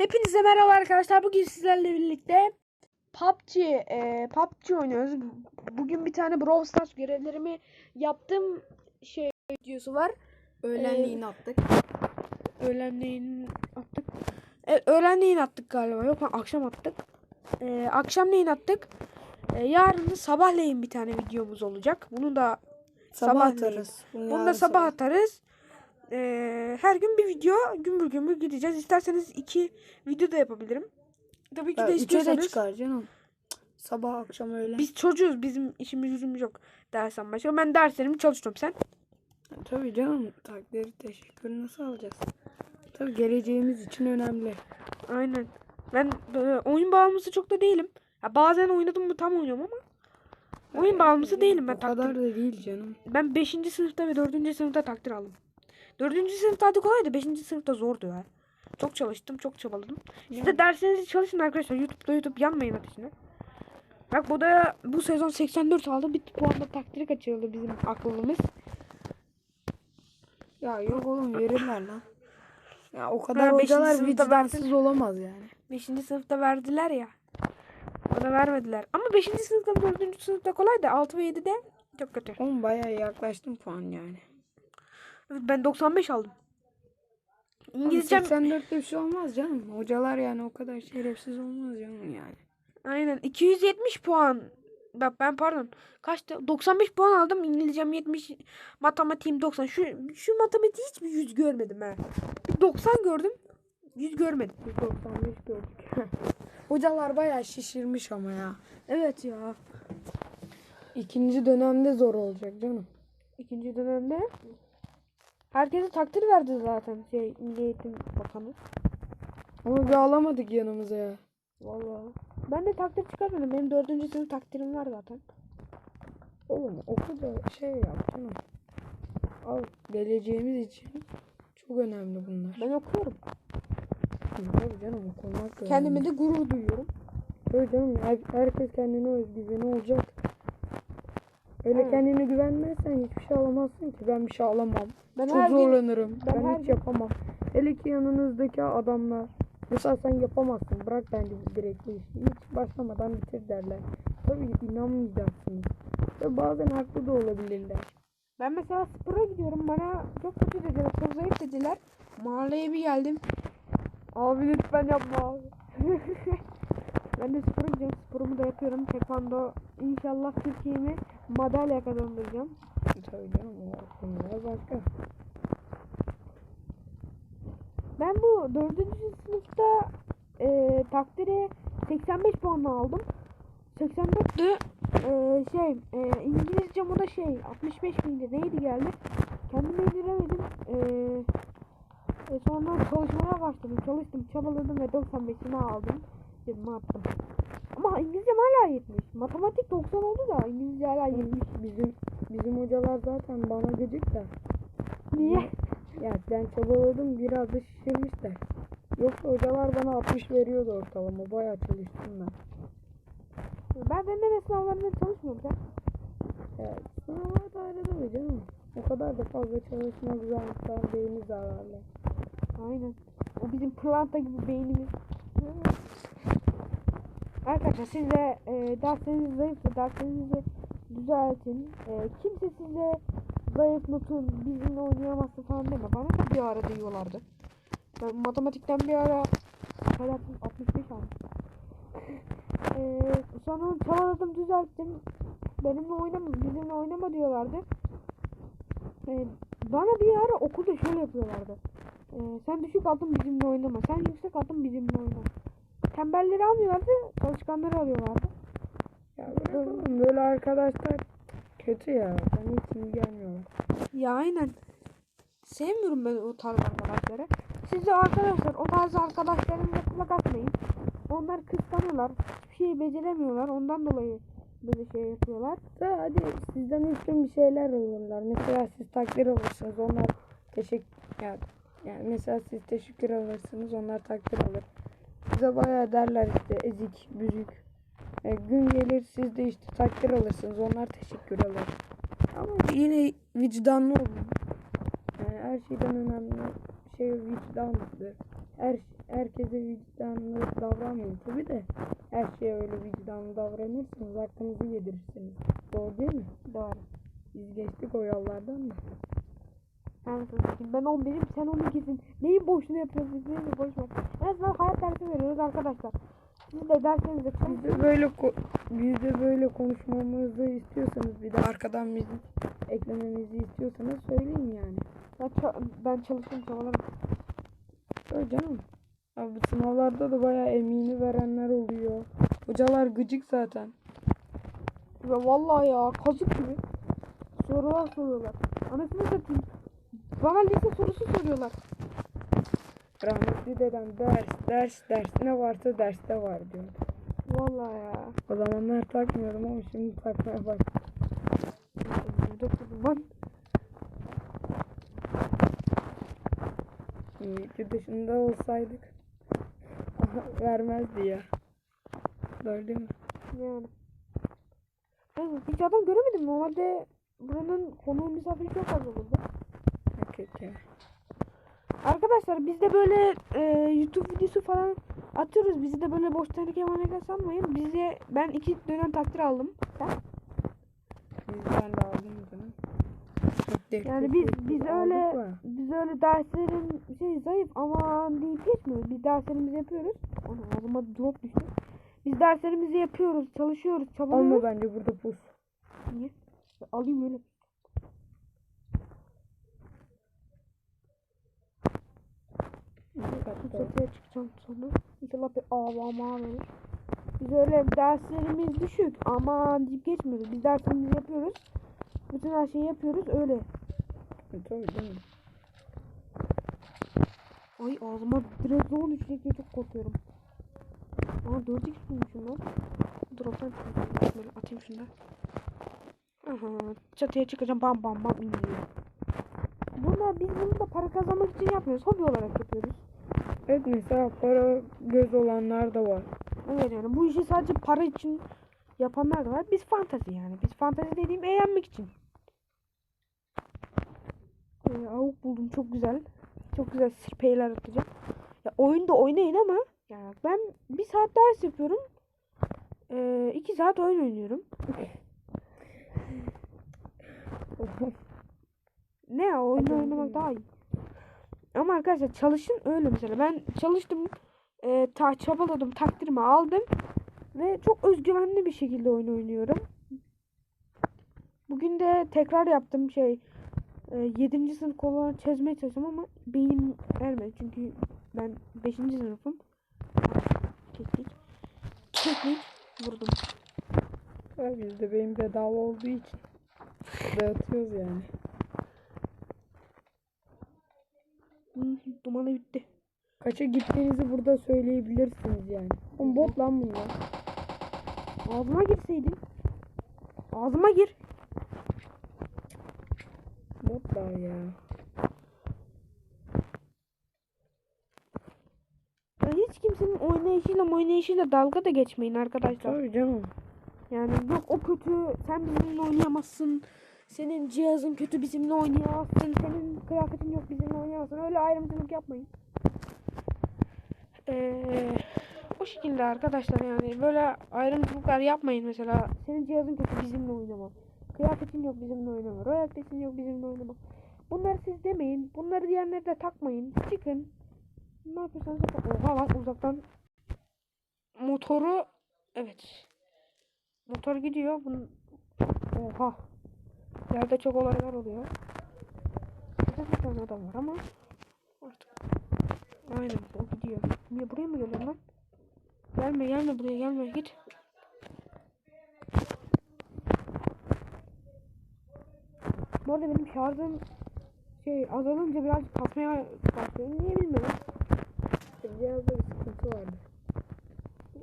Hepinize merhaba arkadaşlar. Bugün sizlerle birlikte PUBG, e, PUBG oynuyoruz. Bugün bir tane Brawl Stars görevlerimi yaptım şey videosu var. Öğlenliğini attık. Öğlenleyin attık. Evet, öğlenleyin attık galiba. Yok akşam attık. E, akşamleyin attık. E, yarın sabahleyin bir tane videomuz olacak. Bunu da Sabah sabahleyin. atarız. Bunu da sabah atarız. Ee, her gün bir video gümbür gümbür gideceğiz. İsterseniz iki video da yapabilirim. Tabii ki de Üçe de istiyorsanız. çıkar canım. Sabah akşam öğlen. Biz çocuğuz. Bizim işimiz yüzümüz yok. Dersen başka. Ben derslerimi çalışıyorum sen. Tabii canım. Takdiri teşekkürü nasıl alacağız? Tabii geleceğimiz için önemli. Aynen. Ben e, oyun bağımlısı çok da değilim. Ya bazen oynadım mı tam oynuyorum ama oyun bağımlısı değilim ben O kadar takdir. da değil canım. Ben 5. sınıfta ve 4. sınıfta takdir aldım. 4. sınıfta hadi kolaydı. 5. sınıfta zordu ya. Çok çalıştım, çok çabaladım. Siz de derslerinizi çalışın arkadaşlar. YouTube'da YouTube yanmayın ateşine. Bak bu da bu sezon 84 aldı. Bir puanla takdiri kaçırıldı bizim aklımız. Ya yok oğlum verirler lan. Ya o Ha, kadar beşinci hocalar vicdansız olamaz yani. 5. sınıfta verdiler ya. Bana vermediler. Ama 5. sınıfta 4. sınıfta kolay da 6 ve 7'de çok kötü. Oğlum bayağı yaklaştım puan yani. Ben 95 aldım. İngilizcem 84'te bir şey olmaz canım. Hocalar yani o kadar şerefsiz olmaz canım yani. Aynen 270 puan. Bak ben pardon. Kaçtı? 95 puan aldım. İngilizcem 70, matematiğim 90. Şu şu matematiği hiç bir 100 görmedim ha. Bir 90 gördüm. 100 görmedim. Biz 95 gördük. Hocalar bayağı şişirmiş ama ya. Evet ya. İkinci dönemde zor olacak canım. İkinci dönemde herkese takdir verdi zaten şey Milli Eğitim Bakanı. Ama bir alamadık yanımıza ya. Vallahi. Ben de takdir çıkarmadım. Benim dördüncü sınıf takdirim var zaten. Oğlum oku da şey yap canım. Al geleceğimiz için çok önemli bunlar. Ben okuyorum. Tabii canım okumak Kendime de gurur duyuyorum. Tabii canım her- herkes kendine özgüveni olacak. Öyle Evet. kendine güvenmezsen hiçbir şey alamazsın ki. Ben bir şey alamam. Ben Çok her gün zorlanırım. ben Ben, hiç gün- yapamam. Hele ki yanınızdaki adamlar. Mesela sen yapamazsın. Bırak bence direkt bu işi. Hiç başlamadan bitir derler. Tabii inanmayacaksınız. Ve bazen haklı da olabilirler. Ben mesela spora gidiyorum. Bana çok kötü dediler. Çok zayıf dediler. Mahalleye bir geldim. Abi lütfen yapma abi. ben de spora gidiyorum. Sporumu da yapıyorum. Tekvando inşallah Türkiye'mi madalya kazandıracağım. Tabii canım o konular başka. Ben bu dördüncü sınıfta e, takdiri 85 puanla aldım. 84'tü. E, şey e, İngilizcem o da şey 65 miydi neydi geldi. Kendime indiremedim. E, e, sonra çalışmaya başladım. Çalıştım, çabaladım ve 95'imi aldım. Cebime attım. Ama İngilizcem hala 70. Matematik 90 oldu da İngilizce hala 70. Bizim bizim hocalar zaten bana gıcık da. Niye? Ya ben çabaladım biraz da şişirmişler. Yoksa hocalar bana 60 veriyordu ortalama. Bayağı çalıştım ben. Ben deneme sınavlarında çalışmıyorum. Sen? Ya sınavlar da ayrı tabii canım. O kadar da fazla çalışmak zaten beyni zararlı. Aynen. O bizim pırlanta gibi beynimiz. Arkadaşlar siz e, dersleriniz zayıfsa derslerinizi düzeltin. E, kimse size zayıf notun bizimle oynayamazsın falan deme. Bana da bir ara diyorlardı. Ben matematikten bir ara kaç yaptım? 65 aldım. e, sonra çabaladım düzelttim. Benimle oynama, bizimle oynama diyorlardı. E, bana bir ara okulda şöyle yapıyorlardı. Ee, sen düşük aldın bizimle oynama. Sen yüksek aldın bizimle oyna. Tembelleri almıyorlardı, çalışkanları alıyorlardı. Ya böyle, böyle arkadaşlar kötü ya. Bana hiç iyi gelmiyorlar. Ya aynen. Sevmiyorum ben o tarz arkadaşları. Siz de arkadaşlar o tarz arkadaşlarınıza kulak atmayın. Onlar kıskanıyorlar. Hiçbir şeyi beceremiyorlar. Ondan dolayı böyle şey yapıyorlar. Da hadi sizden üstün bir şeyler alırlar. Mesela siz takdir alırsınız. Onlar teşekkür ya, yani mesela siz teşekkür alırsınız. Onlar takdir alır. Size bayağı derler işte ezik, büzük. E, gün gelir siz de işte takdir alırsınız. Onlar teşekkür alır. Ama yine vicdanlı olun. Yani her şeyden önemli şey vicdandır. Her herkese vicdanlı davranmayın tabi de her şeye öyle vicdanlı davranırsanız hakkınızı yedirirsiniz. Doğru değil mi? Doğru. Biz geçtik o yollardan da. Yani ben 11'im sen 12'sin. Neyin boşluğunu yapıyorsun? Değil mi? Boş ver. En azından hayat arkadaşlar. Siz de derslerinize Biz de böyle ko- biz de böyle konuşmamızı istiyorsanız bir de arkadan müzik eklememizi istiyorsanız söyleyin yani. Ben, ben çalıştım çabaladım. Öyle canım. Abi sınavlarda da bayağı emini verenler oluyor. Hocalar gıcık zaten. Ve vallahi ya kazık gibi sorular soruyorlar. Anasını satayım. Bana lise sorusu soruyorlar. Rahmetli dedem ders, ders, ders ne varsa derste var diyor. Vallahi ya. O zamanlar takmıyordum ama şimdi takmaya bak. Ben Yurt dışında olsaydık vermezdi ya. Doğru değil mi? yani. Yani hiç adam göremedim. Normalde buranın konuğu misafiri çok fazla olurdu. Hakikaten. Arkadaşlar biz de böyle e, YouTube videosu falan atıyoruz. Bizi de böyle boş teneke maneke sanmayın. Bize ben iki dönem takdir aldım. Sen? Bizden de aldım canım. Yani biz biz öyle biz öyle derslerin şey zayıf ama deyip geçmiyoruz. Biz derslerimizi yapıyoruz. Ana ağzıma drop düştü. Biz derslerimizi yapıyoruz, çalışıyoruz, Alma çabalıyoruz. bence burada pus. Niye? Alayım öyle. Çatıya çıkacağım sonra. İnşallah bir ağlama verir. Biz öyle derslerimiz düşük ama deyip geçmiyoruz. Biz derslerimizi yapıyoruz. Bütün her şeyi yapıyoruz öyle. E, Tabii değil mi? Ay ağzıma direkt zor düşecek diye çok korkuyorum. Aa 4x bulmuşum lan. Drop'tan. Böyle atayım şunu da. Aha, çatıya çıkacağım bam bam bam iniyor. Bunda biz bunu da para kazanmak için yapmıyoruz. Hobi olarak yapıyoruz. Evet mesela para göz olanlar da var. Evet yani bu işi sadece para için yapanlar da var. Biz fantazi yani. Biz fantazi dediğim eğlenmek için. Ee, avuk buldum çok güzel. Çok güzel spreyler atacağım. Ya oyunda oynayın ama yani ben bir saat ders yapıyorum. Ee, iki saat oyun oynuyorum. Ne ya oyun oynamak daha iyi. Ama arkadaşlar çalışın öyle mesela. Ben çalıştım. E, ta çabaladım. Takdirimi aldım. Ve çok özgüvenli bir şekilde oyun oynuyorum. Bugün de tekrar yaptım şey. E, 7. sınıf konularını çözmeye çalıştım ama beynim ermedi. Çünkü ben 5. sınıfım. Keklik. Keklik. Vurdum. Bizde benim bedava olduğu için dağıtıyoruz yani. Hı, dumanı bitti. Kaça gittiğinizi burada söyleyebilirsiniz yani. Oğlum bot lan bunlar. Ağzıma girseydin. Ağzıma gir. Botlar ya. Ya hiç kimsenin oynayışıyla oynayışıyla dalga da geçmeyin arkadaşlar. Tabii canım. Yani yok o kötü sen bizimle oynayamazsın. Senin cihazın kötü bizimle oynayamazsın. Senin kıyafetin yok bizimle oynayamazsın. Öyle ayrımcılık yapmayın. Ee, o şekilde arkadaşlar yani böyle ayrımcılıklar yapmayın mesela. Senin cihazın kötü bizimle oynama. Kıyafetin yok bizimle oynama. Royaltesin yok bizimle oynama. Bunları siz demeyin. Bunları diyenleri de takmayın. Çıkın. Ne yapıyorsanız yapın. Oha lan uzaktan motoru evet. Motor gidiyor. Bunun... Oha. Yerde çok olaylar oluyor. Burada bir tane adam var ama artık. Aynen o gidiyor. Niye buraya mı geliyor lan? Gelme gelme buraya gelme git. Bu arada benim şarjım şey azalınca birazcık kasmaya başlıyor. Niye bilmiyorum. Cihazda bir sıkıntı vardı.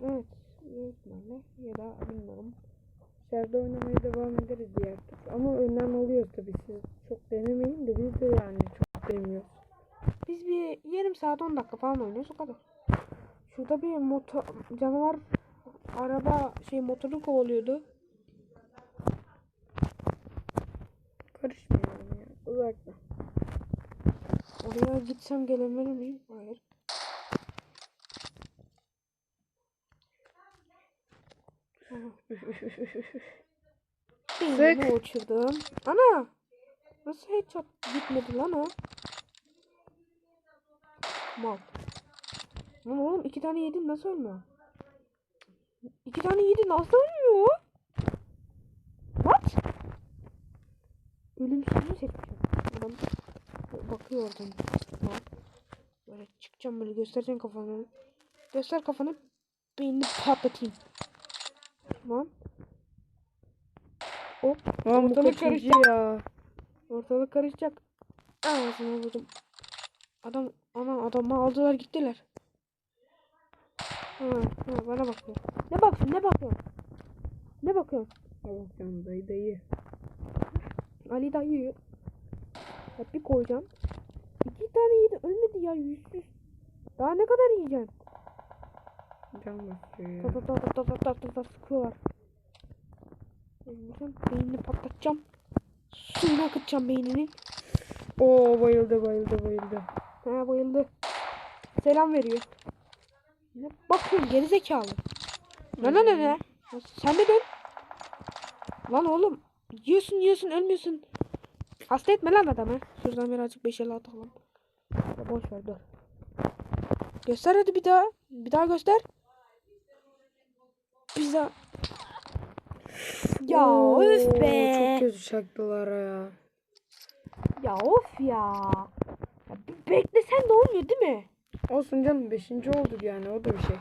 Evet. Büyük ihtimalle ya da bilmiyorum. İçeride oynamaya devam ederiz diğer türlü. Ama önlem alıyoruz tabii. Siz çok denemeyin de biz de yani çok demiyoruz. Biz bir yarım saat 10 dakika falan oynuyoruz o kadar. Şurada bir motor canavar araba şey motoru kovalıyordu. Karışmayalım ya. Uzakta. Oraya gitsem gelebilir miyim? Hayır. Beynimi uçurdum. Ana! Nasıl headshot gitmedi lan o? Mal. Lan oğlum iki tane yedin nasıl ölmüyor? İki tane yedin nasıl ölmüyor? What? Ölümsüzlüğü seçmişim. Adam bakıyor oradan. Tamam. Böyle çıkacağım böyle göstereceğim kafanı. Göster kafanı. Beynini patlatayım. Tamam. Hop. Lan bu Ortalık karışacak. ya? Ortalık karışacak. Ağzına vurdum. Adam ana adamı aldılar gittiler. Ha, ha, bana bakıyor. Ne bakıyorsun ne bakıyorsun? Ne bakıyorsun? Canım dayı dayı. Ali dayı. Ya bir koyacağım. İki tane yedi ölmedi ya yüzsüz. Daha ne kadar yiyeceksin? Can basıyor ya. Tap tap tap tap tap tap tap tap sıkıyorlar. Buradan beynini patlatacağım. Suyunu akıtacağım beynini. Oo bayıldı bayıldı bayıldı. Ha bayıldı. Selam veriyor. Ne bakıyorsun geri zekalı. Ne ne ne ne? Sen de dön. Lan oğlum. Yiyorsun yiyorsun ölmüyorsun. Hasta etme lan adamı. Şuradan birazcık 5 el atalım. Boş ver dur. Göster hadi bir daha. Bir daha göster. Daha. Ya Oo, öf be. Çok kötü çaktılar ya. Ya of ya. ya bir beklesen de olmuyor değil mi? Olsun canım 5. olduk yani o da bir şey.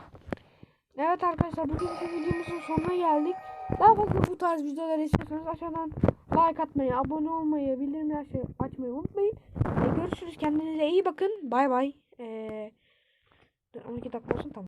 Evet arkadaşlar bugünkü videomuzun sonuna geldik. Daha fazla bu tarz videolar istiyorsanız aşağıdan like atmayı, abone olmayı, bildirimleri aç- açmayı unutmayın. Ee, görüşürüz. Kendinize iyi bakın. Bay bay. Ee, dur, 12 dakika olsun tamam.